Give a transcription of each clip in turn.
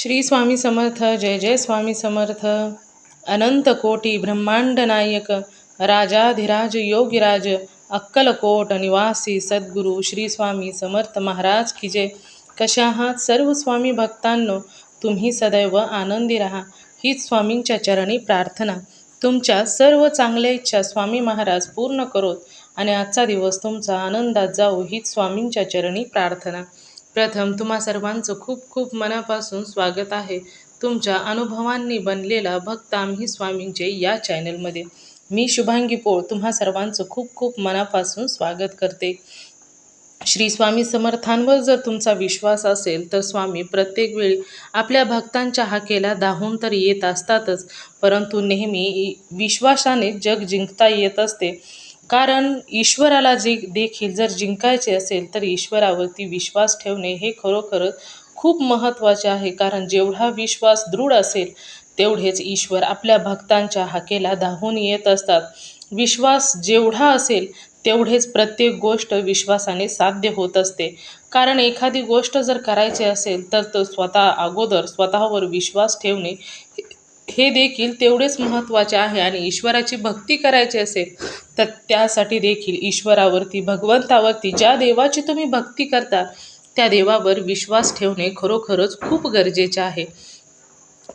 श्री स्वामी समर्थ जय जय स्वामी समर्थ. अनंत कोटी ब्रह्मांड नायक राजाधिराज योगीराज अक्कलकोट निवासी सद्गुरू श्री स्वामी समर्थ महाराज की जय. कशा आहात सर्व स्वामी भक्तांनो तुम्ही सदैव आनंदी राहा. हीच स्वामींच्या चरणी प्रार्थना. तुमच्या सर्व चांगल्या इच्छा स्वामी महाराज पूर्ण करोत. आणि आजचा दिवस तुमचा आनंदात जाऊ हीच स्वामींच्या चरणी प्रार्थना. प्रथम तुम्हा सर्वांचं खूप खूप मनापासून स्वागत आहे. तुमच्या अनुभवांनी बनलेला भक्त आम्ही स्वामींचे या चॅनलमध्ये. मी शुभांगी पोळ तुम्हा सर्वांचं खूप खूप मनापासून स्वागत करते. श्री स्वामी समर्थांवर जर तुमचा विश्वास असेल तर स्वामी प्रत्येक वेळी आपल्या भक्तांच्या हाकेला धावून तर येत असतातच परंतु नेहमी विश्वासाने जग जिंकता येत असते. कारण ईश्वराला जे देखील जर जिंकायचे असेल तर ईश्वरावरती विश्वास ठेवणे हे खरोखरच खूप महत्त्वाचे आहे. कारण जेवढा विश्वास दृढ असेल तेवढेच ईश्वर आपल्या भक्तांच्या हाकेला धावून येत असतात. विश्वास जेवढा असेल तेवढेच प्रत्येक गोष्ट विश्वासाने साध्य होत असते. कारण एखादी गोष्ट जर करायची असेल तर तो स्वतः अगोदर स्वतःवर विश्वास ठेवणे हे देखील तेवढेच महत्त्वाचे आहे आणि ईश्वराची भक्ती करायची असेल तर त्यासाठी देखील ईश्वरावरती भगवंतावरती ज्या देवाची तुम्ही भक्ती करता त्या देवावर विश्वास ठेवणे खरोखरच खूप गरजेचे आहे.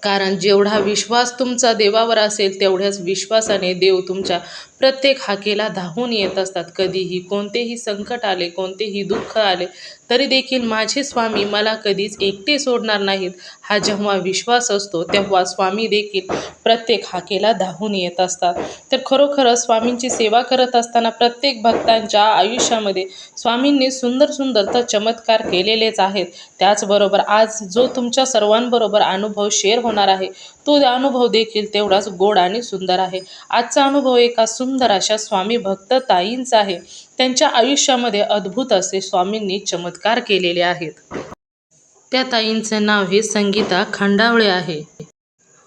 कारण जेवढा विश्वास तुमचा देवावर असेल तेवढ्याच विश्वासाने देव तुमच्या प्रत्येक हाकेला धावून येत असतात. कधीही कोणतेही संकट आले कोणतेही दुःख आले तरी देखील माझे स्वामी मला कधीच एकटे सोडणार नाहीत. हा जेव्हा विश्वास असतो तेव्हा स्वामी देखील प्रत्येक हाकेला धावून येत असतात. तर खरोखरच स्वामींची सेवा करत असताना प्रत्येक भक्तांच्या आयुष्यामध्ये स्वामींनी सुंदर सुंदर तर चमत्कार केलेलेच आहेत. त्याचबरोबर आज जो तुमच्या सर्वांबरोबर अनुभव शेअर होणार आहे तो अनुभव देखील तेवढाच गोड आणि सुंदर आहे. आजचा अनुभव एका सुंदर अशा स्वामी भक्त ताईंचा आहे. त्यांच्या आयुष्यामध्ये अद्भुत असे स्वामींनी चमत्कार केलेले आहेत. त्या ताईंचं नाव हे संगीता खंडावळे आहे.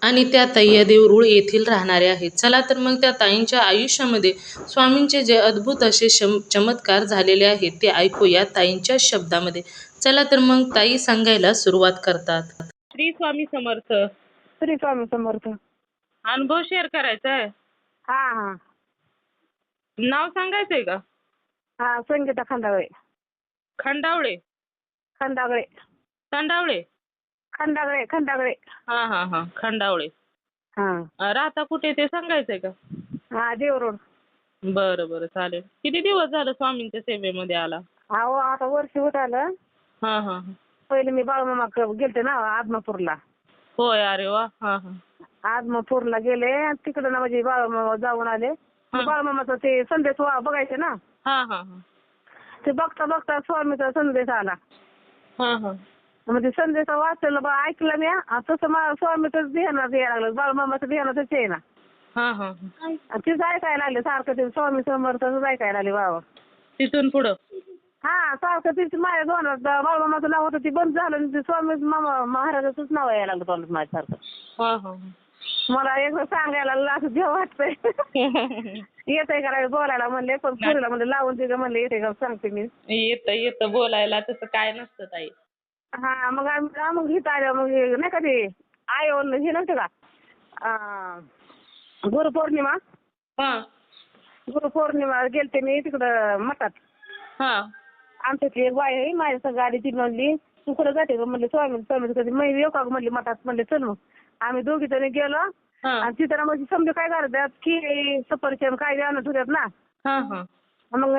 आणि त्या ताई देवरूळ येथील राहणारे आहेत. चला तर मग त्या ताईंच्या आयुष्यामध्ये स्वामींचे जे अद्भुत असे शम चमत्कार झालेले आहेत ते ऐकूया ताईंच्या शब्दामध्ये. चला तर मग ताई सांगायला सुरुवात करतात. श्री स्वामी समर्थ. श्री स्वामी समर्थ. अनुभव शेअर करायचा आहे हा हा. नाव सांगायचंय का? हा संगीता खंडागळे खंडावळे? खंडागळे खंडावळे? खंडागळे खंडागळे हा हा हा खंडावळे. हा. अं, राहता कुठे ते सांगायचंय का? हा देव रोड बरं बरं चालेल. किती दिवस झालं स्वामींच्या सेवेमध्ये आला? अहो आता वर्ष होत आलं. हा हा हा. पहिले मी बाळमामा गेलते ना आदमापूरला. होय अरे वा. हा हा. आदमापूरला गेले तिकडं ना म्हणजे बाळमामा जाऊन आले. बाळमामाचं ते संदेश वा- बघायचे ना. हा हा हा. ते बघता बघता स्वामीचा संदेश आला. हा हा. म्हणजे संदेश वाचलेला बा ऐकला मी तसं मला स्वामीच ध्यानात यायला लागलं बाळमामाचं ध्यानातच आहे ना हा हा. हा. तिचं ऐकायला लागले सारखं ते स्वामी समर्थच ऐकायला लागले बाबा. तिथून पुढं? हा सारखं तीच माझ्या दोनात बाळमामाचं नाव होतं ते बंद झालं आणि ते स्वामी मामा महाराजाचंच नाव यायला लागलं तोंडात हा हा. मला एकदा सांगायला असं जेव्हा वाटतंय. येतंय का नाही बोलायला म्हणले पण पुरीला म्हणले लावून दे गं म्हणले येते का सांगते मी. येतं येतं बोलायला तसं काय नसतं ताई. हा मग आम्ही मग इथं आल्या मग हे नाही का ते आय हे नव्हते का? अं, गुरुपौर्णिमा. हा. गुरुपौर्णिमा गेलते मी तिकडं मठात. हा. आमच्यातली एक बाई आहे माझ्या संग आली ती म्हणली तू कुठं जाते का म्हणले स्वामी स्वामी कधी मी येऊ का गं? म्हणली मठात. म्हणले चल मग. आम्ही दोघी जणी गेलो. आणि तिथं ना म्हणजे समजा काय करतात की सफरचंद काय आणत होत्यात ना. मग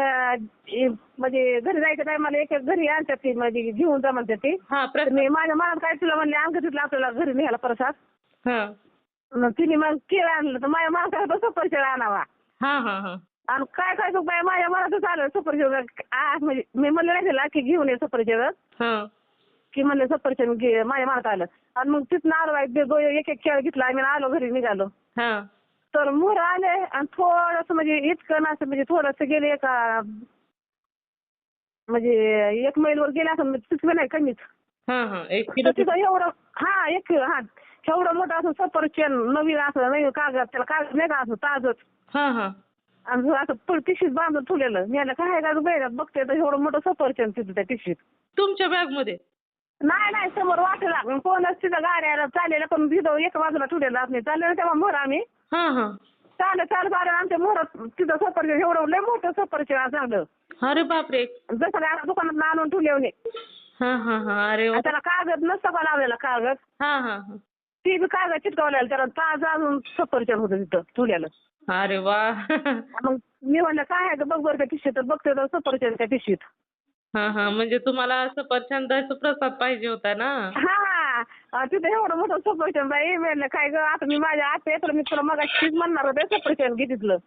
म्हणजे घरी जायच्या टायमाला एक एक घरी आणतात ती म्हणजे घेऊन जा म्हणतात ती. हा मी माझ्या मनात काय तुला म्हणले अंग तिथलं आपल्याला घरी न्यायला प्रसाद हा. मग तिने मग केळं आणलं तर माझ्या मनात काय सफरचंद आणावा. आणि काय काय बाय माझ्या मनातच आलं सफरचंद म्हणजे मी म्हणलं नाही तिला की घेऊन ये सफरचंद की म्हणलं सफरचंद घे माझ्या मनात आलं. आणि मग तिथनं आलो बाई, ते दो- एक एक केळ घेतला. आम्ही आलो घरी निघालो. हा. तर मोर आले आणि थोडस म्हणजे इतकं ना असं म्हणजे थोडस गेले का म्हणजे एक मैलवर गेले असं तिथं नाही कमीच. हा हा. एक तर किलो तिथं एवढं हा एक किलो हा. एवढं मोठं असं सफरचंद नवीन असं नवीन कागद त्याला कागद नाही का असं ताजच. हा हा. आणि असं पुढं बांधून ठेवलेलं. मी आलं काय का बघते तर एवढं मोठं सफरचंद तिथं त्या पिशीत तुमच्या बॅगमध्ये? नाही नाही समोर वाटेला कोणच तिथं गाड्या चाललेल्या पण तिथं एका बाजूला ठेवलेला नाही. चाललेलं तेव्हा मोर आम्ही. हा हा. चालत चालत आलं आमच्या तिथं सफरचंद एवढं लय मोठं सफरचंद चांगलं अरे बापरे. जसं काय दुकानात आणून ठेवले हा हा हा. अरे वा. त्याला कागद नसतं का लावलेला कागद? हा हा हा. ती बी कागद चिटकवलेला त्याला ताज अजून सफरचंद होतं तिथं ठेवलेलं. अरे वा. मग मी म्हणलं काय आहे गं? बघ बरं त्या पिशवीत तर बघते तर सफरचंद त्या पिशवीत हा हा. म्हणजे तुम्हाला सफरचंदाचा प्रसाद पाहिजे होता ना? हा. हा तिथं एवढं मोठं सफरचंद बाई म्हणलं काय गं आता मी माझ्या आता येतो मी तुला मग म्हणणार होते सफरचंद घे तिथलं.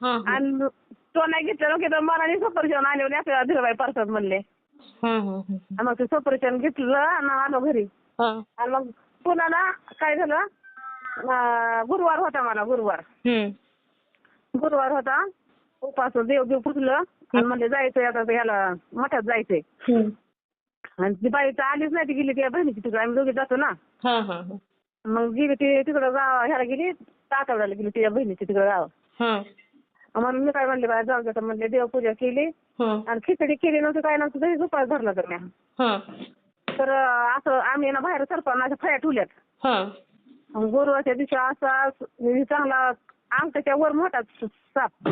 हा हा. आणि तो नाही घेतलं की तर मला नाही सफरचंद आले होते आपल्याला धीरबाई परसाद म्हणले. हा हा हा. आणि मग ते सफरचंद घेतलं आणि आलो घरी. हा. आणि मग पुन्हा ना काय झालं? अं, गुरुवार होता मला गुरुवार. हम्म. गुरुवार होता. उपास देव देव पुजलं. आणि म्हणजे जायचंय आता ह्याला मठात जायचंय. आणि ती बाई तर आलीच नाही ती गेली त्या बहिणीची तिकडे. आम्ही दोघी जातो ना. हा हा हा. मग गेली ती तिकडं गाव ह्याला गेली तातवड्याला गेली तिच्या बहिणीची तिकडं गाव. म्हणून मी काय म्हणले बाय जाऊ दे म्हणले देवपूजा केली. हा. आणि खिचडी केली नव्हती काय नव्हतं तरी दुपार धरला तर मी हा. तर असं आम्ही ना बाहेर सरपण अशा फळ्या ठेवल्यात. हा. मग गुरुवारच्या दिवशी असा चांगला अंगठ्याच्या वर मोठा साप.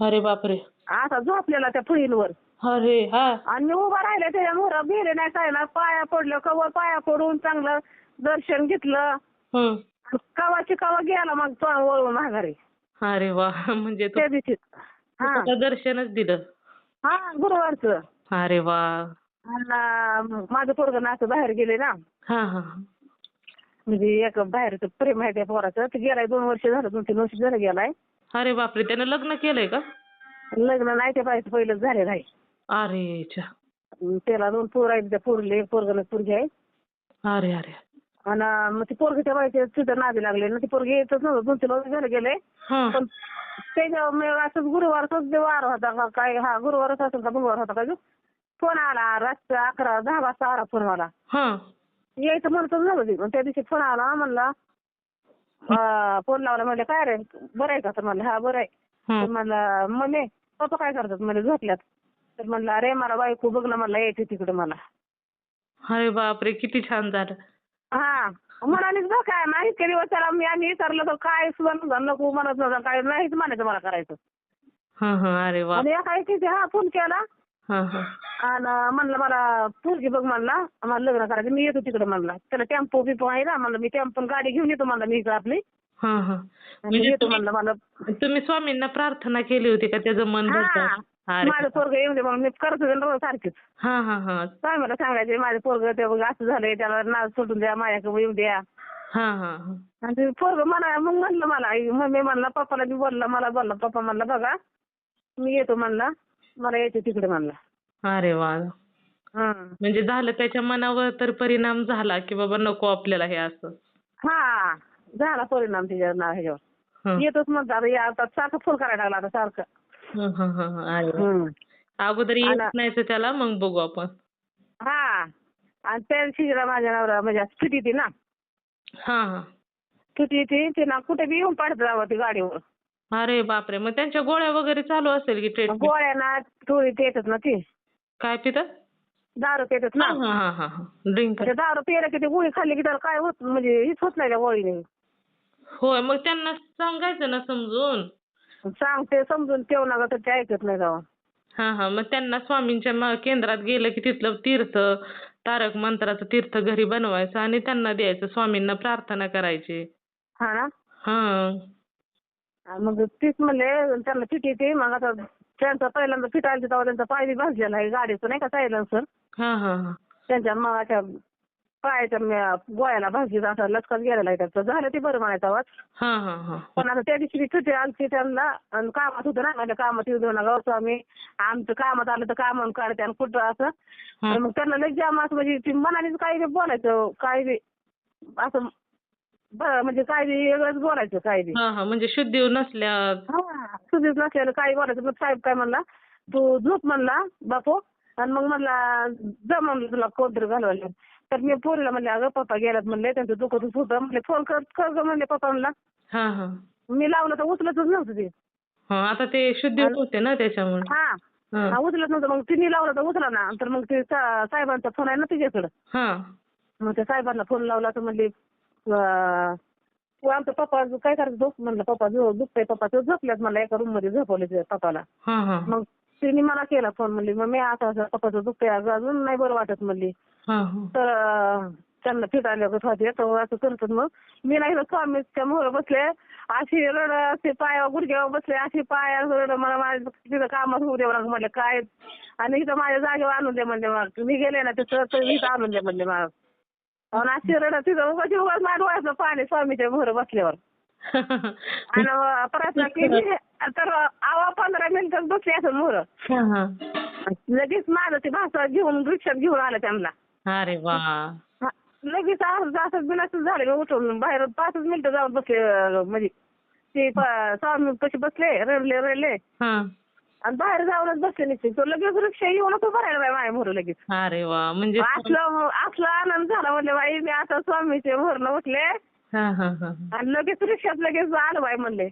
अरे बापरे. असा झोपलेला त्या फळींवर. अरे हा. आणि मी उभा राहिले त्याच्या मोहरा गेले नाही काय ना पाया पडलं कवर पाया पडून चांगलं दर्शन घेतलं. कवाची कवा गेला मग तो वळून माघारी. अरे वा म्हणजे त्या दिवशी. हा. दर्शनच दिलं. हा गुरुवारचं. अरे वा. आणि माझं पोरगं ना असं बाहेर गेले ना. हा हा म्हणजे एक बाहेरचं प्रेम आहे त्या पोराचं. ते गेलाय दोन वर्ष झालं दोन तीन वर्ष झालं गेलाय. अरे बापरे त्यानं लग्न केलंय का? लग्न नाही ते पाहिजे पहिलंच झालेलं आहे. अरे त्याला दोन पोर आहेत त्या पोरले पोरगाला पोरगी आहे. अरे अरे. आणि मग ती पोरगी त्या बाईच्या तिथं नादी लागले. ना ती पोरगी येतच नव्हतं दोन तीन वर्ष झालं गेले. हा. पण त्याच्या मी असंच गुरुवारचाच वार होता का काय? हा गुरुवारच असेल का मंगळवार होता का जो? फोन आला रात्री अकरा दहा वाजता आला फोन मला. हा. यायचं म्हणतच नव्हतं मग त्या दिवशी फोन आला म्हणला फोन लावला म्हणलं काय रे? बरं आहे का? तर म्हणलं हा बरं आहे. तर म्हणला मम्मी पप्पा काय करतात? म्हणजे झोपल्यात. तर म्हणलं अरे मला बायको बघ ना म्हणला यायची तिकडे मला. अरे बापरे किती छान झालं. हा. म्हणालीच बघ काय नाही दिवस त्याला मी आम्ही विचारलं तर काय सुद्धा नव्हतं, नको म्हणत नव्हतं काय नाहीच म्हणायचं मला करायचं. हा हा अरे वा आणि एका हा फोन केला हा हा. आणि म्हणलं मला पोरगी बघ म्हणला मला लग्न करायचं मी येतो तिकडे म्हणला. त्याला टेम्पो बिपो आहे ना म्हणलं मी टेम्पो गाडी घेऊन येतो म्हणलं मी इकडं आपली. हा हा. आणि म्हणजे येतो तुम्ही- म्हणलं मला. तुम्ही स्वामींना प्रार्थना केली होती का त्याचं मन हा. भरतं? अरे माझं पोरग येऊन दे म्हणून मी करत होते ना रोज सारखीच. हा हा हा. काय मला सांगायचे माझं पोरग ते बघ असं झालंय त्याला नाव सोडून द्या माझ्याकडे येऊन द्या. हा हा हा. आणि ते पोरग म्हणा मग म्हणलं मला आई- मम्मी म्हणला पप्पाला बी बोलला मला बोलला पप्पा म्हणला बघा मी येतो म्हणला. मला यायचं तिकडे म्हणला. अरे वा. हा. म्हणजे झालं त्याच्या मनावर तर परिणाम झाला की बाबा नको आपल्याला हे असं. हा. झाला परिणाम तिच्या नाव ह्याच्यावर. हं. येतोच म्हणतात आता सारखं फोन करायला लागला आता सारखं. हं, हं, हं, हं. अगोदर येत. नाही तर त्याला मग बघू आपण. हा. आणि त्या दिवशी माझ्या नवरा म्हणजे सुट्टी ती ना. हा हा. सुट्टी ती ना कुठे बी येऊन जावं ती गाडीवर. अरे बापरे मग त्यांच्या गोळ्या वगैरे चालू असेल की ट्रीटमेंट गोळ्या ना थोडी येतात ना ती. काय पितात दारू पितात ना. हा हा हा हा ड्रिंक ते दारू पिलं की ती गोळी खाल्ली की त्याला काय होत म्हणजे हेच होत नाही त्या गोळीने. होय मग त्यांना सांगायचं ना समजून. सांगते समजून ठेव ना तर ते ऐकत नाही जावा हा हा मग त्यांना स्वामींच्या म- केंद्रात गेलं की तिथलं तीर्थ तारक मंत्राचं तीर्थ घरी बनवायचं आणि त्यांना द्यायचं स्वामींना प्रार्थना करायची. हा ना? हा. मग तीच म्हणले त्यांना फिट येते. मग आता त्यांचा पहिल्यांदा फिट आली तेव्हा त्यांचा पाय बी भाजलेला आहे गाडीचं नाही का सायलेन्सर हा हा हा. त्यांच्या मगाच्या पायाच्या गोळ्याला भाजी असा लचकात गेलेला आहे त्याचं. झालं ते बरं म्हणायचं आवाज. हा हा हा. पण आता त्या दिवशी सुट्टी आलती त्यांना आणि कामात होतं ना माझ्या कामात येऊ देऊ नका असं आम्ही आमचं कामात आलं तर काम म्हणून काढते आणि कुठं असं. मग त्यांना लई जाम असं म्हणजे ती मनानेच काही बी बोलायचं काही बी असं ब- म्हणजे काही बी वेगळंच बोलायचं काही बी. हा हा म्हणजे शुद्धी नसल्या हा सुधीच नसलेलं काही बोलायचं. मग साहेब काय म्हणला तू झोप म्हणला बापू. आणि मग म्हणला जा म्हणलं तुला कोणतरी घालवायला. तर मी पोरीला म्हणले अगं पप्पा गेलात म्हणले त्यांचं दुखतच होतं. म्हणले फोन कर कर गं म्हणले पप्पा म्हणला. हा हा. मी लावलं तर उचलतच नव्हतं ते. हा आता ते शुद्धी होते ना त्याच्यामुळे. हा. हा. हा, उचलत नव्हतं. मग तिने लावला तर उचला ना. तर मग ते सा- साहेबांचा फोन आहे ना तिच्याकडं. हा. मग त्या साहेबांना फोन लावला तर म्हणले तू आमचा पप्पा काय करायचं? झोप म्हणलं पप्पा दुखतंय पप्पा तो झोपल्यात मला एका रूममध्ये झोपवले ते पप्पाला मग तिने मला केला फोन म्हणली मग मी आता असं पप्पाचं दुखतंय अजून नाही बरं वाटत म्हणली. हा हा. तर त्यांना फिटायला होते तर असं करतात मग. मी नाही तर स्वामीच्या मोहर बसले अशी रड असे पायावर गुडघ्यावर बसले अशी पाया रड मला माझ्या तिथं कामात होऊ देऊ नका म्हणले काय? आणि इथं माझ्या जागेवर आणून दे म्हणले मग मी गेले ना तिथं तर इथं आणून दे म्हणले मला आणि अशी तिथं उगाच उगाच माझ्या डोळ्यातलं पाणी स्वामीच्या मोहर बसल्यावर. आणि प्रयत्न केली तर आवा पंधरा मिनिटात बसली असं हा हा. लगेच माझं ते भाषा घेऊन रिक्षात घेऊन आलं त्यांना. अरे वा. लगेच असं बिनासच झालं मी उठून बाहेर पाचच मिनिटं जाऊन बसले म्हणजे ते स्वामी कसे बसले रडले रडले. आणि बाहेर जाऊनच बसले निश्चित. तो लगेच रिक्षा येऊनच उभा राहिला बाई माझ्या मोर लगेच. अरे वा म्हणजे असलं असलं आनंद झाला म्हणले बाई मी आता स्वामीचे मोहरनं उठले. हा हा हा आणि लगेच रिक्षात लगेच आलं बाई म्हणले.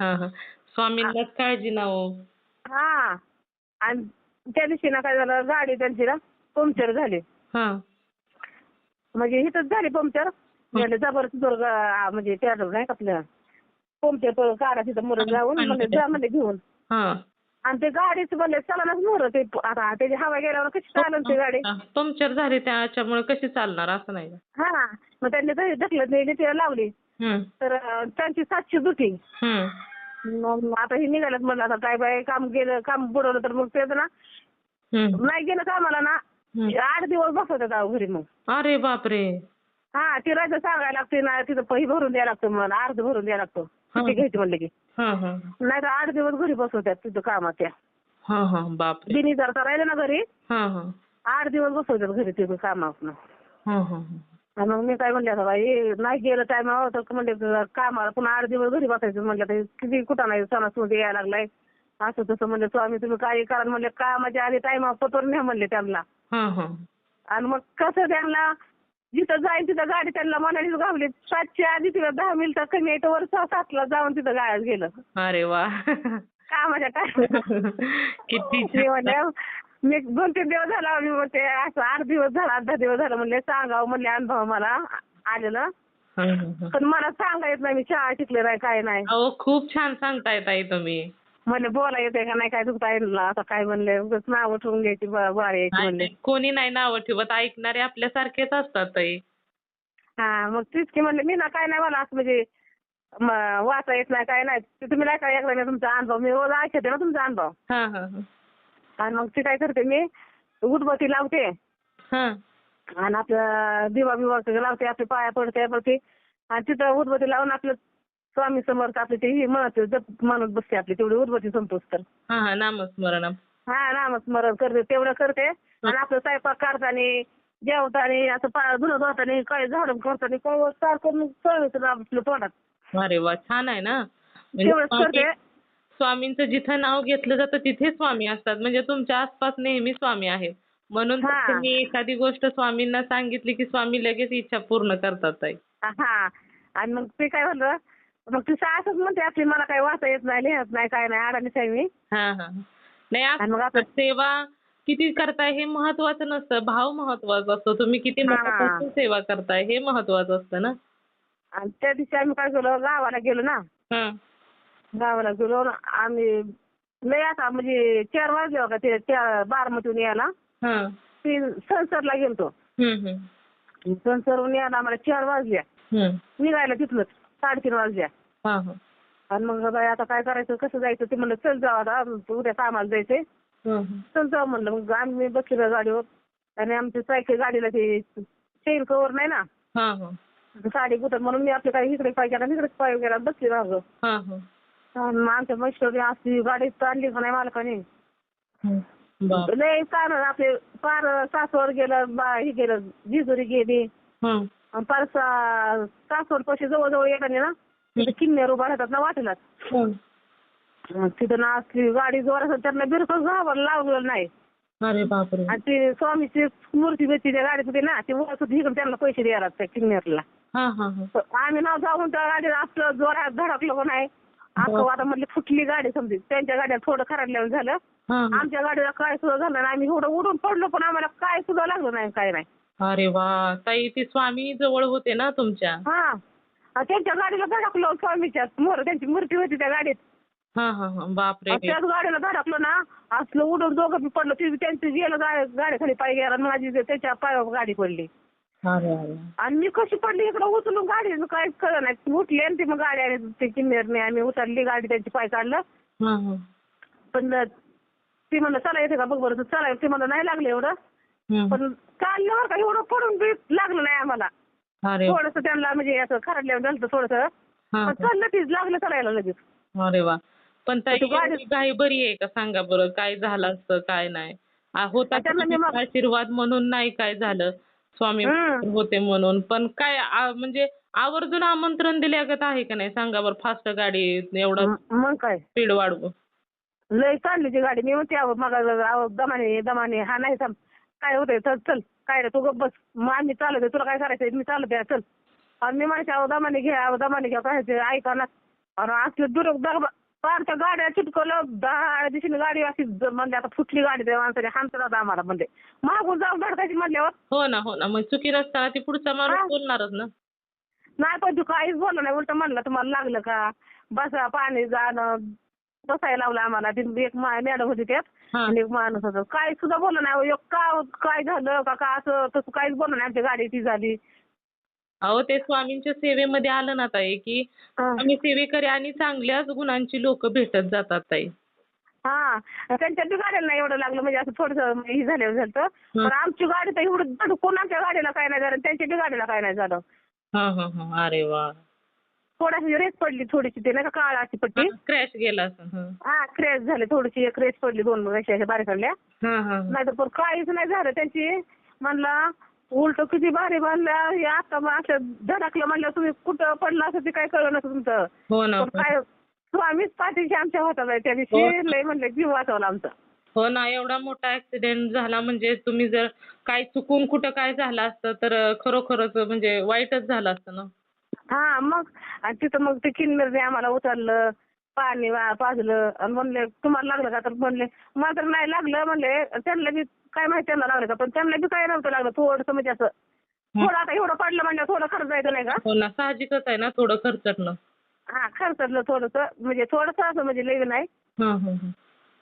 हा हा. स्वामींनाच काळजी ना हो. हा. आणि त्या दिवशी ना काय झालं गाडी त्यांची ना पंक्चर झाली. हा. म्हणजे इथंच झाली पंक्चर. म्हणजे जबरदस्त म्हणजे त्या नाही का आपल्या पंक्चर काढा तिथं मोर जाऊन म्हणजे जा म्हणले घेऊन. हा. आणि ते गाडीच म्हणले चलानच मोर ते आता त्याची हवा गेल्यावर कशी चालन ती गाडी? पंक्चर झाली त्याच्यामुळे कशी चालणार असं नाही. का हा मग त्यांनी तरी ढकलत नाही तिला लावली. तर त्यांची सातशे दुखी. मग आता हे निघाल्यात म्हणलं आता काय बाय काम गेलं काम बुडवलं तर मग ते ना. नाही गेलं कामाला ना. आठ दिवस बसवतात अहो घरी मग. अरे बापरे. हा ती राजा सांगायला लागते ना तिथं पही भरून द्यायला लागतं मला अर्ध भरून द्यायला लागतो. किती घ्यायची म्हणलं की? हा हा नाही तर आठ दिवस घरी बसवतात तिथं कामात त्या हा हा बापरे. बिनी जर करायला ना घरी हा हा. आठ दिवस बसवतात घरी हा आणि मग मी काय म्हणले आता बाई नाही गेलं टायमावर तर म्हणले कामाला पुन्हा आठ दिवस घरी बसायचं म्हणलं तर किती कुठं नाही सणासुदी यायला लागलाय. असं तसं म्हणले स्वामी तुम्ही काही करा. म्हणले कामाच्या आधी टायमा पतोर नाही म्हणले त्यांना. आणि मग कसं त्यांना जिथं जाईल तिथं गाडी त्यांना मनालीच गावली सातच्या आधी तिथं दहा मिनिटं कमी आहे वर सहा सातला जाऊन तिथं गायब गेलं. अरे वा. कामाच्या टायमाला किती मी म्हणले मी दोन तीन दिवस झाला मी म्हणते असं आठ दिवस झाला दहा दिवस झाला म्हणले सांगावं म्हणले अनुभव मला आलेलं. हा, हा, हा. पण मला सांगा येत नाही मी शाळा शिकले नाही काय नाही. अहो खूप छान सांगताय ताई तुम्ही. म्हणले बोला येते का नाही काय दुखता येईल आता काय म्हणले उगाच नाव ठेवून घ्यायची ब- बारी यायची नाही, म्हणले नाही, कोणी नाही नावं ठेवत. ऐकणारे आपल्यासारखेच असतात ताई. हा मग तीच की म्हणले मी ना काय नाही मला असं म्हणजे म, वाचा येत नाही काय नाही. ते तुम्ही नाही काय ऐकलं नाही तुमचा अनुभव? मी रोज ऐकते ना तुमचा अनुभव. हा हा हा. आणि मग ती काय करते मी उदबत्ती लावते. हा. आणि आपलं दिवा बिवा लावते आपले पाया पडते पडते. आणि तिथं उदबत्ती लावून आपलं स्वामी समर्थ आपले ते हे म्हणत जप म्हणत बसते आपली तेवढी उदबत्ती संपोस तर. हा हा नामस्मरण. हा नामस्मरण करते तेवढं करते. आणि आपलं स्वयंपाक करताना जेवताना असं पा धुणं धुताना काय झाडून करताना काय सारखं चळवीचं आपलं तोंडात. अरे वा छान आहे ना. म्हणजे तेवढंच करते. स्वामींचं जिथं नाव घेतलं जातं तिथे स्वामी असतात. म्हणजे तुमच्या आसपास नेहमी स्वामी आहेत म्हणून. तुम्ही एखादी गोष्ट स्वामींना सांगितली की स्वामी लगेच इच्छा पूर्ण करतात ताई. हा. आणि मग ते काय म्हणलं मग ती असंच म्हणते आपली मला काही वाचा येत नाही लिहत नाही काय नाही अडाणीच आहे मी. हा हा. नाही आणि मग असं आपण- सेवा किती करताय हे महत्वाचं नसतं. भाव महत्त्वाचा असतो. तुम्ही किती हा. सेवा करताय हे महत्वाचं असतं ना. आणि त्या दिवशी आम्ही काय केलं गावाला गेलो ना. हा. गावाला गेलो आम्ही लय आता म्हणजे चार वाजले बघा ते त्या बारामतीहून यायला. हा. ती संसरला गेलतो. हम्म हम्म. संसरहून यायला आम्हाला चार वाजल्या हम्म. निघायला तिथलंच साडेतीन वाजल्या आणि मग बाई आता काय करायचं कसं जायचं? ते म्हणलं चल जाऊ आता उद्या कामाला जायचंय. चल जाऊ म्हणलं. मग आम्ही बसलो गाडीवर. आणि आमची सायकल गाडीला ते चेन कवर नाही ना? साडी कुठं म्हणून मी आपल्या काही इकडे पाय गेला इकडे पाय गेला बसली मग. आमच्या मैस्टरने असली गाडी आणली का नाही मालकाने. लय काय आपले पार सासवड गेलं बा हे गेलं जिजुरी गेली. पार सासवड पाशी जवळजवळ येताना ना तिथे किन्नेर उभा राहतात ना वाटेलाच तिथं ना असली गाडी जोरात त्यांना बिरकं घाबर लावलेलं नाही. अरे बापरे. आणि ती स्वामीची मूर्ती बिर्ती त्या गाडीत होती ना ती वळत होती इकडे त्यांना पैसे द्यायला त्या किन्नेरला. आम्ही नाव जाऊन त्या गाडीत असलं जोरात धडकलो नाही अख्खं आता म्हणले फुटली गाडी समजी. त्यांच्या गाड्या थोडं खराडल्यावर झालं. आमच्या गाडीला काय सुद्धा झालं नाही आम्ही एवढं उडून पडलो पण आम्हाला काय सुद्धा लागलं नाही काय नाही. अरे वा. ताई ते स्वामी जवळ होते ना तुमच्या? हा. आणि त्यांच्या गाडीला धडकलो स्वामीच्या मोर त्यांची मूर्ती होती त्या गाडीत. हा हा हा. बापरे. आणि त्याच गाडीला धडकलो ना असलं उडून दोघं बी पडलो. ती त्यांची गेलं गा- गाडीखाली पाय गेला आणि माझी त्याच्या पायावर गाडी पडली. अरे अरे. आणि मी कशी पडली? इकडं उचलून गाडी काहीच कळलं नाही. उठली आणि ती मग गाडी आली ते किन्नरने आम्ही उतरली गाडी त्यांची पाय काढलं हा हा. पण ती म्हणलं चला येते का? बघ बरं चला. ती म्हणलं नाही लागलं एवढं. हम्म. पण चालल्यावर का एवढं पडून बी लागलं नाही आम्हाला. अरे थोडस त्यांना म्हणजे असं खराडल्यावर झालं थोडस. हा पण चाललं तीच लागलं चालायला लगेच. अरे वा. पण ताई तू गाडी- एवढी घाई बरी आहे का? सांगा बरं काय झालं असतं काय नाही? आ, होता त्यांना मी मग- आशीर्वाद म्हणून नाही काय झालं? स्वामी हम्म. होते म्हणून. पण काय आ, म्हणजे आवर्जून आमंत्रण दिल्यागत आहे का नाही? सांगा बरं फास्ट गाडी एवढं म- मग काय? स्पीड वाढवून. लय चालली ती गाडी. मी म्हणते अहो मग अहो, दमाने दमाने हा नाही थांब काय होतंय? चल चल. काय रे? तू गप्प बस. मग आम्ही चालत आहे तुला काय करायचंय मी चालत आहे चल. आणि मी म्हणायचे अहो दमाने घ्या अहो दमाने घ्या. काय ते? ऐका ना. आणि असलं दुर पार त्या गाड्या चिटकवलं दहा दिवशी गाडी अशी ज- म्हणले आता फुटली गाडी त्या माणसाने हाणतात आता आम्हाला म्हणले. मागून जाऊन धडकायची म्हणल्यावर. हो ना हो ना. मग चुकी नसताना ती पुढचा माणूस. बोलणारच ना. नाही पण तू काहीच बोलला नाही. उलट म्हणलं तुम्हाला लागलं का? बसा पाणी जाणं बसायला लावलं आम्हाला. ती एक मॅडम होती त्यात. आणि एक माणूस होता. काय सुद्धा बोलला नाही. एक का काय झालं का का असं तसं काहीच बोललं नाही. आमची गाडी ती झाली. अहो ते स्वामींच्या सेवेमध्ये आलं ना ताई की. आम्ही सेवेकरी आणि चांगल्याच गुणांची लोक भेटत जातात ताई. हा. त्यांच्या बी गाडीला नाही एवढं लागलं. म्हणजे असं थोडंसं हे झाल्यावर झालं पण आमची गाडी तर एवढं आमच्या गाडीला काय नाही झालं त्यांच्या बी गाडीला काय नाही झालं. हा हा हा. अरे वा. थोडीशी रेस पडली थोडीशी ते नाही का काळा अशी पट्टी. क्रॅश गेला असं हा. हा क्रेस झाले थोडीशी एक रेस पडली दोन रेषा अशा बारीक पडल्या हा हा नाही तर पण काहीच नाही झालं. त्यांची म्हणला उलट किती भारी बांधल्या हे आता असं धडकलं म्हणलं तुम्ही कुठं पडलं असं ते काय कळलं नसतं तुमचं. हो ना पण काय स्वामीच पाठीशी आमच्या होता बाई त्या दिवशी हो. लय म्हणले जीव वाचवला आमचा. हो ना एवढा मोठा ऍक्सिडेंट झाला म्हणजे तुम्ही जर काय चुकून कुठं काय झालं असतं तर खरोखरच म्हणजे वाईटच झालं असतं ना. हा मग. आणि तिथं मग ते किन्नरने आम्हाला उचललं पाणी पाजलं आणि म्हणले तुम्हाला लागलं का? तर म्हणले मला तर नाही लागलं. म्हणले त्यांना बी काय माहिती त्यांना लागलं का? पण त्यांना बी काय नव्हतं लागलं. थोडंसं म्हणजे असं. थोडं आता एवढं पडलं म्हणजे थोडं खर्च जायचं नाही का? हो ना साहजिकच आहे ना थोडं खर्चटणं हा खर्चलं थोडंसं. म्हणजे थोडंसं असं म्हणजे लई नाही. हा हा हा.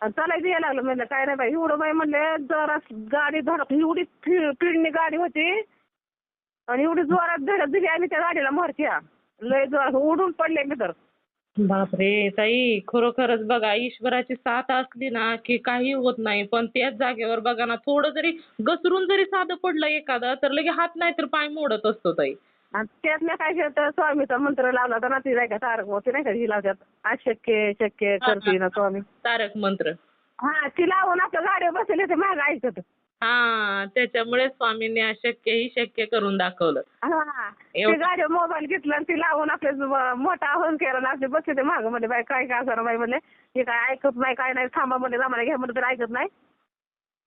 आणि चालायचं यायला लागलं. म्हणलं काय नाही बाई एवढं बाई म्हणले जरा गाडी धडक एवढी फि- पिडणी गाडी होती. आणि एवढी जोरात धडक दिली आम्ही त्या गाडीला मोरच्या लय जोरात उडून पडले मी तर. बापरे ताई खरोखरच बघा ईश्वराची साथ असली ना की काही होत नाही. पण त्याच जागेवर बघा ना थोडं जरी घसरून जरी साधं पडलं एखादं तर लगे हात नाही तर पाय मोडत असतो ताई. आणि त्यातल्या काय केलं तर स्वामीचा मंत्र लावला होता ना ती नाही का तारक होती नाही का ही लावतात. अशक्य शक्य करते ना स्वामी. तारक मंत्र. हा ती लावून आपल्या गाडीवर बसले ते माग ऐकत. हा त्याच्यामुळे स्वामींनी अशक्य ही शक्य करून दाखवलं. हा ते एवढं- मोबाईल घेतला आणि ती लावून आपले मोठा आवाज केला आणि आपले बसले ते मागमध्ये. बाई काय काय असं बाई म्हणले हे काय ऐकत नाही काय नाही थांबा म्हणले आम्हाला घ्या म्हणलं तर ऐकत नाही.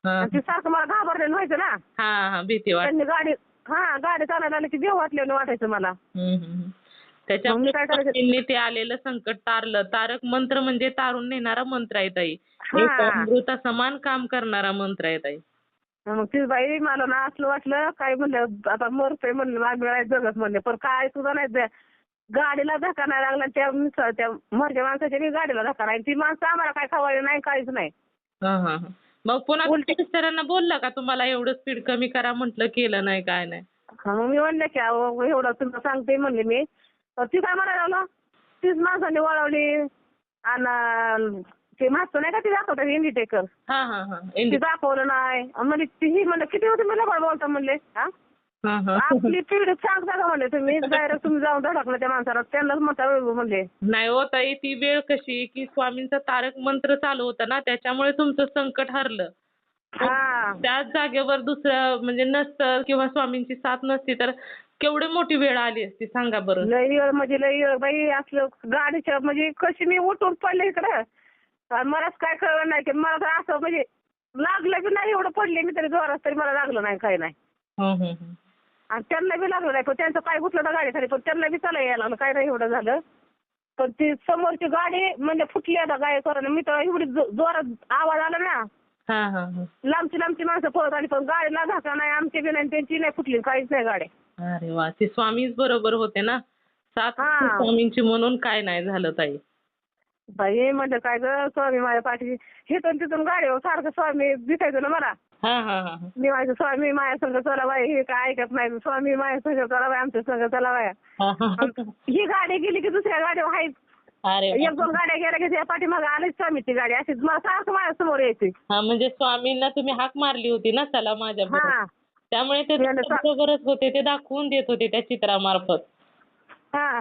हा. आणि ती सारखं मला घाबरलेलं व्हायचं ना. हा हा भीती वाट त्यांनी गाडी हा गाडी चालायला आली की देव वाटलेलं वाटायचं मला. हम्म, हम्म, हम्म. मग त्याच्यामुळे काय करायचं? स्वामींनी ते आलेलं संकट तारलं. तारक मंत्र म्हणजे तारून नेणारा मंत्र आहे ताई. हा. एक अमृता समान काम करणारा मंत्र आहे ताई. मग ती बाई मला ना असलं वाटलं काय म्हणलं आता मरतोय म्हणलं आम्ही नाही जगत म्हणले पण काय सुद्धा नाही द्या. गाडीला धक्का नाही लागला त्या मिस- त्या मरच्या माणसाच्या बी गाडीला धक्का नाही. ती माणसं आम्हाला काय खवायला नाही काहीच नाही. हा हा हा. मग पुन्हा उलटी- मिस्टरांना बोलला का तुम्हाला एवढं स्पीड कमी करा म्हटलं केलं नाही काय नाही? हा, मग मी म्हणले की अहो एवढं तुमचं सांगते म्हणले मी. तर ती काय म्हणायला लागलं? तीच माणसाने वळवली. आणि ते मागचं नाही का ती दाखवतात इंडिटेकर हा हा हा. ती दाखवलं नाही. म्हणजे ती म्हणलं किती होती मला बळ बोलता म्हणले हा? हा हा. आपली पिढी सांगता का म्हणले तुम्ही. डायरेक्ट तुम्ही जाऊन धडकलं त्या माणसाला. त्यांनाच म्हणता वेगळं म्हणले. नाही हो ताई ती वेळ कशी की स्वामींचा तारक मंत्र चालू होता ना त्याच्यामुळे तुमचं संकट हरलं. हा. त्याच जागेवर दुसरं म्हणजे नसतं किंवा स्वामींची साथ नसती तर केवढी मोठी वेळ आली असती सांगा बरं. लई वेळ म्हणजे लई वेळ. बाई असलं गाडीच्या म्हणजे कशी मी उठून पडले इकडं. आणि मलाच काय कळलं नाही की मला तर असं म्हणजे लागलं बी नाही एवढं पडले मी तरी जोरात तरी मला लागलं नाही काही नाही. हं, हं, हं. आणि त्यांना बी लागलं नाही पण त्यांचं पाय गुतलं तर गाडी खाली पण त्यांना बी चालायला यायला लागलं काय नाही एवढं झालं? पण ती समोरची गाडी म्हणजे फुटली आता गाय करून. मी तर एवढी जो- जोरात आवाज आला ना हा हा हा. लांबची लांबची माणसं पळत आली पण गाडीला धक्का नाही आमची बी नाही त्यांची नाही फुटली काहीच नाही गाडी. अरे वा ते स्वामीच बरोबर होते ना. सात हा. स्वामींची म्हणून काय नाही झालं ताई. बाई म्हणजे काय ग स्वामी माझ्या पाठीशी. हिथून तिथून गाडीवर सारखं स्वामी दिसायचं ना मला. हा हा हा हा. मी माझ्या स्वामी माझ्या संग चला बाई हे काय ऐकत नाही. स्वामी माझ्या संग चला बाई आमच्या संग चला बाया हा, हा, हा. ही गाडी गेली की दुसऱ्या गाडीवर आहेत अरे एक. दोन गाड्या गेल्या की त्या पाठीमागे आलीच स्वामीची गाडी अशी मला सारखं माझ्यासमोर यायची. हा म्हणजे स्वामींना तुम्ही हाक मारली होती ना चला माझ्या. हा. त्यामुळे ते बरोबरच होते ते दाखवून देत होते त्या चित्रामार्फत. हा.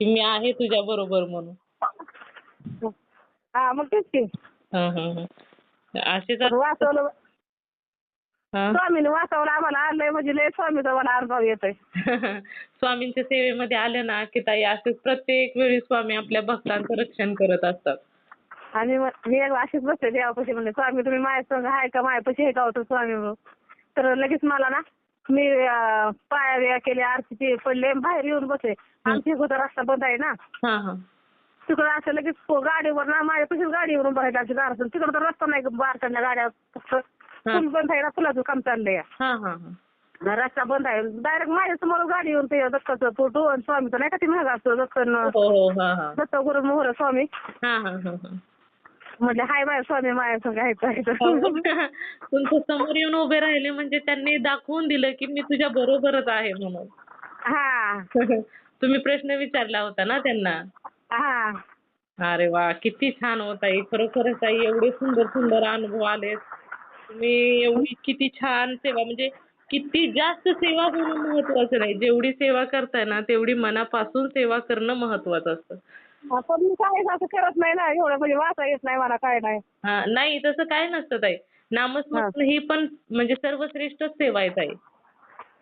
की मी आहे तुझ्या बरोबर म्हणून. हा मग तेच की. हा, हा, हा. वाचवलं हा. स्वामीने वाचवलं आम्हाला आणलंय म्हणजे लय स्वामीचा मला अनुभव येतोय. स्वामींच्या सेवेमध्ये आले ना की ताई असेच प्रत्येक वेळी स्वामी आपल्या भक्तांचं रक्षण करत असतात. आणि मी एक अशीच बसते देवापाशी म्हणले स्वामी तुम्ही माझ्या संग आहे का? माझ्यापाशी आहे का होतं स्वामी. तर लगेच मला ना मी पाया बिया केले आरतीचे पडले बाहेर येऊन बसले. आमच्या इकडचा रस्ता बंद आहे ना. हा हा. तिकडं असं लगेच गाडीवर ना माझ्यापाशीच गाडीवरून बघायचं आमच्या दारातून तिकडं तर रस्ता नाही बारकडल्या गाड्या फक्त पूल बंद आहे ना पुलाचं काम चाललंय. हा हा हा. रस्ता बंद आहे. डायरेक्ट माझ्यासमोर गाडी येऊन ते दत्ताचं फोटो आणि स्वामीचं नाही का ते महाग असतो दत्त हो हो हा हा दत्त गुरु मोहर स्वामी. हा हा हा हा. म्हटले हाय बाय स्वामी माझ्या संग आहेत तुमच्यासमोर येऊन उभे राहिले म्हणजे त्यांनी दाखवून दिलं की मी तुझ्या बरोबरच आहे म्हणून. हा. तुम्ही प्रश्न विचारला होता ना त्यांना. हा. अरे वा किती छान होत आहे खरोखरच ताई एवढे सुंदर सुंदर अनुभव आले तुम्ही एवढी किती छान सेवा म्हणजे किती जास्त सेवा करणं महत्वाचं नाही. जेवढी सेवा करताय ना तेवढी मनापासून सेवा करणं महत्वाचं असतं. पण मी काय असं करत नाही ना एवढं म्हणजे वाचा येत नाही मला काय नाही. हा नाही तसं काय नसतं ताई. नामस्मरण ही. पण म्हणजे सर्वश्रेष्ठ सेवा आहे ताई.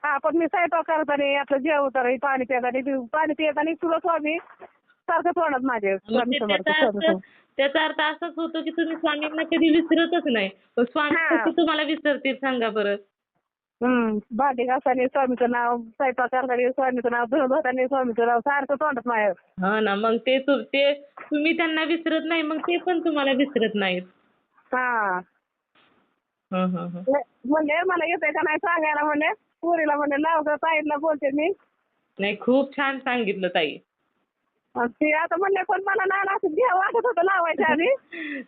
हा पण मी स्वयंपाक करताना आपलं जेवताना पाणी पिताना पाणी पिताना तुला स्वामी सारखं तोंडात माझे स्वामी समर्थ, त्याचा अर्थ असाच होतो की तुम्ही स्वामींना कधी विसरतच नाही. पण स्वामी. कसे तुम्हाला विसरतील सांगा बरं. हम्म भांडी घासताना स्वामीचं नाव स्वयंपाक करताना स्वामीचं नाव धुताना स्वामीचं नाव सारखं तोंडात माझ्या. हा ना मग ते तु- तुम्ही त्यांना विसरत नाही मग ते पण तुम्हाला विसरत नाहीत. हा. म्हणले मला येतंय का नाही सांगायला म्हणले पुरीला म्हणले लाव का ताईला बोलते मी. नाही खूप छान सांगितलं ताई. ते आता म्हणले पण मला नाही असं घ्या वाटत होतं लावायच्या आधी.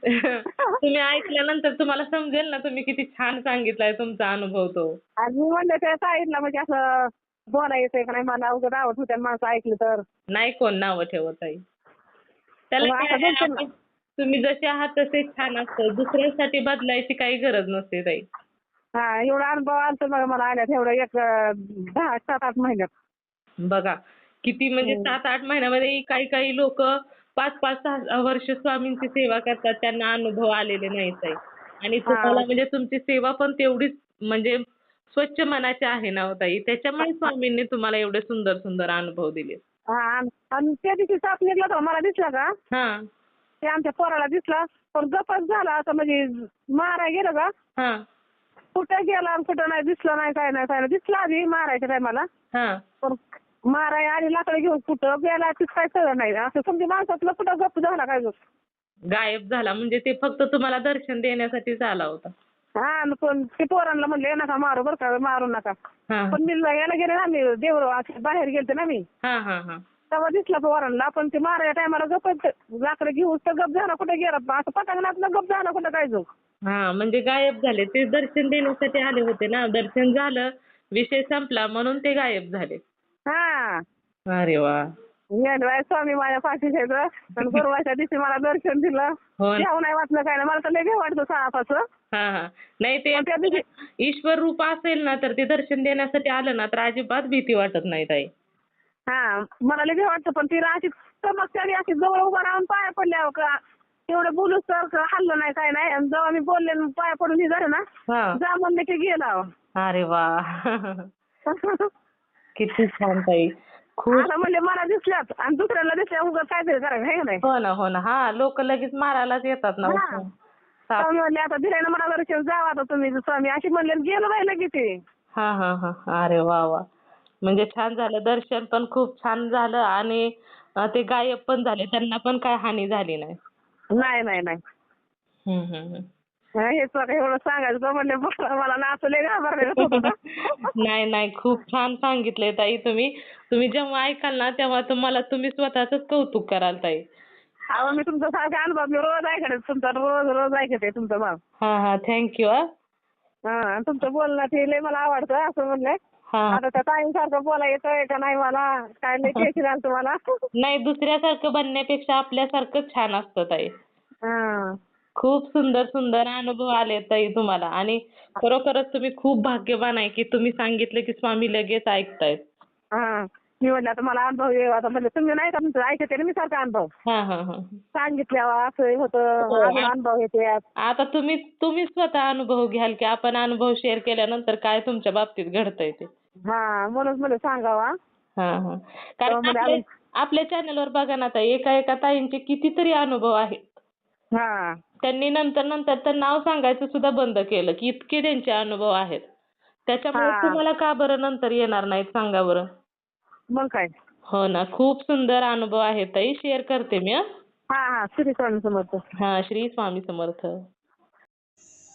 तुम्ही ऐकल्यानंतर तुम्हाला समजेल ना तुम्ही किती छान सांगितलाय तुमचा अनुभव तो. आणि मी म्हणले त्या ताईला म्हणजे असं बोला येतंय का नाही? मला उगाच दावत होत्या माणसं ऐकली तर. नाही कोण नावं ठेवत त्याला मग आहे, बोलतो ना. आपण- तुम्ही जसे आहात तसेच छान असतं. दुसऱ्यासाठी बदलायची काही गरज नसते ताई. हा एवढा अनुभव आलता बघा मला आल्यात एवढं एक अं, दहा सात आठ महिन्यात. बघा किती म्हणजे हो. सात आठ महिन्यामध्ये काही काही लोक पाच पाच सहा वर्ष स्वामींची सेवा करतात त्यांना अनुभव आलेले नाहीत आहे आणि तुम्हाला म्हणजे तुमची सेवा पण तेवढीच म्हणजे स्वच्छ मनाची आहे ना हो ताई? त्याच्यामुळे स्वामींनी तुम्हाला एवढे सुंदर सुंदर अनुभव दिले. हा आणि- त्या दिवशी साप निघला होता मला दिसला का? हा. ते आमच्या पोराला दिसला. पण गपच झाला आता म्हणजे माराय गेलं का? हा. कुठं गेला आणि कुठं नाही दिसला नाही काय नाही काय नाही. दिसला आधी मारायच्या टायमाला हा. पण माराय आणि लाकडं घेऊन कुठं गेला तीच काय सगळं नाही. असं समजे माणसातलं कुठं गप झाला काय गप गायब झाला. म्हणजे ते फक्त तुम्हाला दर्शन देण्यासाठीच आला होता. हा आणि पण ते पोरांना म्हणले नका मारू बरं का मारू नका. हा. पण मी यायला गेले ना मी देवर बाहेर गेलते ना मी हा हा हा. तेव्हा दिसला पोरांना पण ते मारायच्या टायमाला गप लाकडं घेऊन तर गप झाला कुठं गेला? असं पटांगणात गप झाला कुठं काय जो हा म्हणजे गायब झाले. ते दर्शन देण्यासाठी आले होते ना. दर्शन झालं विषय संपला म्हणून ते गायब झाले. हा. अरे वा. स्वामी माझ्या पाठीशी आहेत आणि गुरुवारच्या दिवशी मला दर्शन दिलं. हो ना. जेव नाही वाटलं काय नाही. मला तर लय भीती वाटतं सहापाचं हा हा. नाही ते पण त्या दिवशी ईश्वर रूप असेल ना तर ते दर्शन देण्यासाठी आलं ना तर अजिबात भीती वाटत नाही ताई. हा मला लय भीती वाटतं पण ती अशी चमकते आणि अशी जवळ उभा राहून पाया पडल्यावर का एवढं बोलूच तर हल्लं नाही काय नाही. आणि जेव्हा मी बोलले आणि पाया पडून हे झालं ना हा. जा म्हणले की गेला. अरे वा. किती छान ताई. खूप आता म्हणले मला दिसल्यात आणि दुसऱ्याला दिसल्या उगाच काहीतरी करायचं आहे का नाही? हो ना हो ना. हा लोक लगेच मारायलाच येतात ना हा. साप- स्वामी म्हणले आता दिले ना मला दर्शन जावा आता तुम्ही स्वामी. अशी म्हणले आणि गेलो नाही लगेच ते हा हा हा. अरे वा वा. म्हणजे छान झालं. दर्शन पण खूप छान झालं आणि अं, ते गायब पण झाले. त्यांना पण काय हानी झाली नाही. नाही नाही नाही. हम्म, हम्म, हम्म. हा, एवढं सांगायचं म्हणले बरं, मला नाचले होतं नाही नाही खूप छान सांगितलंय ताई तुम्ही. तुम्ही जेव्हा ऐकाल ना तेव्हा तुम्हाला तुम्ही स्वतःच कौतुक कराल ताई. अहो मी तुमचा सारखा अनुभव मी रोज ऐकते तुमचा रोज रोज ऐकते तुमचं भाव. हा हा थँक्यू हा. तुमचं बोलणं ते लय मला आवडतं असं म्हणले. हा. आता त्या ताईंसारखं बोला येतंय का नाही मला? काय लय टेन्शन आलं तुम्हाला नाही दुसऱ्यासारखं बनण्यापेक्षा आपल्यासारखंच छान असतं ताई. हा. खूप सुंदर सुंदर अनुभव आले ताई तुम्हाला. आणि खरोखरच तुम्ही खूप भाग्यवान आहे की तुम्ही सांगितलं की स्वामी लगेच ऐकतायत. हा मी म्हणलं आता मला अनुभव येऊ आता म्हणलं तुम्ही नाही का तुमचं ऐकते ना मी सारखा अनुभव. हा हा हा. सांगितल्यावर असं होतं हो, अजून अनुभव येते. आता तुम्ही तुम्ही स्वतः अनुभव घ्याल की आपण अनुभव शेअर केल्यानंतर काय तुमच्या बाबतीत घडतंय ते. हा म्हणून मला सांगावा हा. हा कारण म्हणजे आपल्या चॅनलवर बघा ना ताई एका एका ताईंचे कितीतरी अनुभव आहेत. हा. त्यांनी नंतर नंतर तर नाव सांगायचं सुद्धा बंद केलं की इतके त्यांचे अनुभव आहेत. त्याच्यामुळे. तुम्हाला का बरं नंतर येणार नाहीत सांगा बरं. मग काय? हो ना खूप सुंदर अनुभव आहेत ताई. शेअर करते मी हं. हा हा. श्री स्वामी समर्थ. हा श्री स्वामी समर्थ.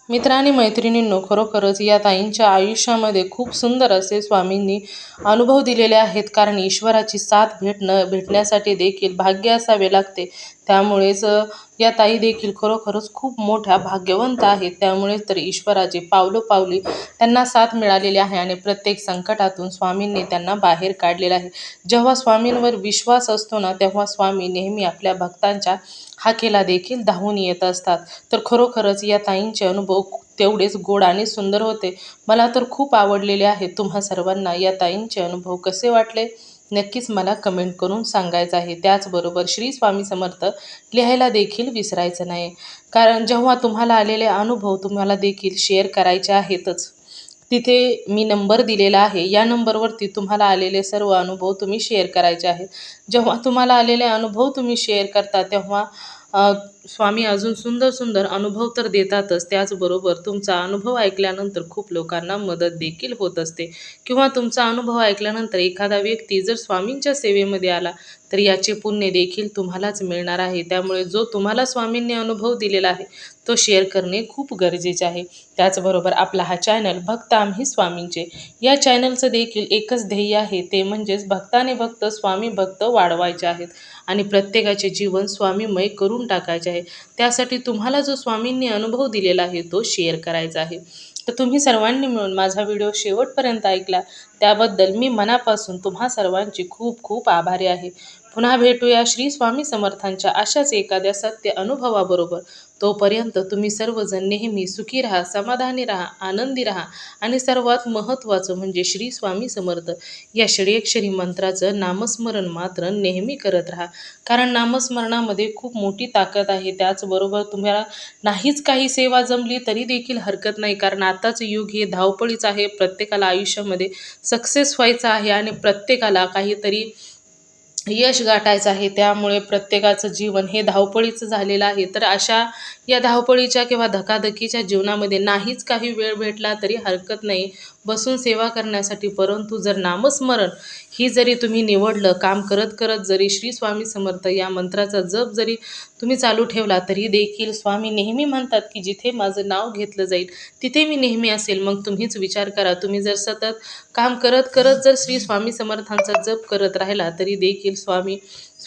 मित्र आणि मैत्रिणींनो खरोखरच या ताईंच्या आयुष्यामध्ये खूप सुंदर असे स्वामींनी अनुभव दिलेले आहेत. कारण ईश्वराची साथ भेटणं भेटण्यासाठी देखील भाग्य असावे लागते. त्यामुळेच या ताई देखील खरोखरच खूप मोठ्या भाग्यवंत आहेत. त्यामुळेच तर ईश्वराची पावलोपावली त्यांना साथ मिळालेली आहे आणि प्रत्येक संकटातून स्वामींनी त्यांना बाहेर काढलेलं आहे. जेव्हा स्वामींवर विश्वास असतो ना तेव्हा स्वामी नेहमी आपल्या भक्तांच्या हाकेला देखील धावून येत असतात. तर खरोखरच या ताईंचे अनुभव तेवढेच गोड आणि सुंदर होते. मला तर खूप आवडलेले आहेत तुम्हा सर्वांना या ताईंचे अनुभव कसे वाटले? नक्कीच मला कमेंट करून सांगायचं आहे. त्याचबरोबर श्री स्वामी समर्थ लिहायला देखील विसरायचं नाही. कारण जेव्हा तुम्हाला आलेले अनुभव तुम्हाला देखील शेअर करायचे आहेतच. तिथे मी नंबर दिलेला आहे. या नंबरवरती तुम्हाला आलेले सर्व अनुभव तुम्ही शेअर करायचे आहेत. जेव्हा तुम्हाला आलेले अनुभव तुम्ही शेअर करता तेव्हा स्वामी अजून सुंदर सुंदर अनुभव तर देतातच. त्याचबरोबर तुमचा अनुभव ऐकल्यानंतर खूप लोकांना मदत देखील होत असते. किंवा तुमचा अनुभव ऐकल्यानंतर एखादा व्यक्ती जर स्वामींच्या सेवेमध्ये आला तर याचे पुण्य देखील तुम्हालाच मिळणार आहे. त्यामुळे जो तुम्हाला स्वामींनी अनुभव दिलेला आहे तो शेअर करणे खूप गरजेचे आहे. त्याचबरोबर आपला हा चॅनल भक्त आम्ही स्वामींचे या चॅनलचं देखील एकच ध्येय आहे. ते म्हणजेच भक्ताने भक्त स्वामी भक्त वाढवायचे आहेत. आणि प्रत्येकाचे जीवन स्वामीमय करून टाकायचे आहे. त्यासाठी तुम्हाला जो स्वामींनी अनुभव दिलेला आहे तो शेअर करायचा आहे. तर तुम्ही सर्वांनी मिळून माझा व्हिडिओ शेवटपर्यंत ऐकला. त्याबद्दल मी मनापासून तुम्हा सर्वांची खूप खूप आभारी आहे. पुन्हा भेटूया श्री स्वामी समर्थांच्या अशाच एखाद्या सत्य अनुभवाबरोबर. तोपर्यंत तुम्ही सर्वजण नेहमी सुखी राहा समाधानी राहा आनंदी राहा आणि सर्वात महत्त्वाचं म्हणजे श्री स्वामी समर्थ. या षडयक्षरी मंत्राचं नामस्मरण मात्र नेहमी करत राहा. कारण नामस्मरणामध्ये खूप मोठी ताकद आहे. त्याचबरोबर तुम्हाला नाहीच काही सेवा जमली तरी देखील हरकत नाही. कारण आताचं युग हे धावपळीचं आहे. प्रत्येकाला आयुष्यामध्ये सक्सेस व्हायचं आहे आणि प्रत्येकाला काहीतरी यश गाठायचं आहे त्यामुळे प्रत्येकाचं जीवन हे धावपळीचं झालेलं आहे. तर अशा या धावपळीच्या किंवा धकाधकीच्या जीवनामध्ये नाहीच काही वेळ भेटला तरी हरकत नाही. बसून सेवा करण्यासाठी परंतु जर नामस्मरण ही जरी तुम्ही निवडलं काम करत करत जरी श्री स्वामी समर्थ या मंत्राचा जप जरी तुम्ही चालू ठेवला तरी देखील स्वामी नेहमी म्हणतात की जिथे माझं नाव घेतलं जाईल तिथे मी नेहमी असेल. मग तुम्हीच विचार करा. तुम्ही जर सतत काम करत करत जर श्री स्वामी समर्थांचा जप करत राहिला तरी देखील स्वामी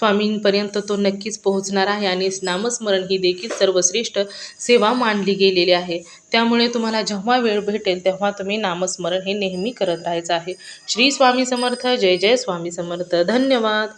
स्वामींपर्यंत तो नक्कीच पोहोचणार आहे आणि नामस्मरण ही देखील सर्वश्रेष्ठ सेवा मानली गेलेली आहे. त्यामुळे तुम्हाला जेव्हा वेळ भेटेल तेव्हा तुम्ही नामस्मरण हे नेहमी करत राहायचं आहे. श्री स्वामी समर्थ जय जय स्वामी समर्थ. धन्यवाद.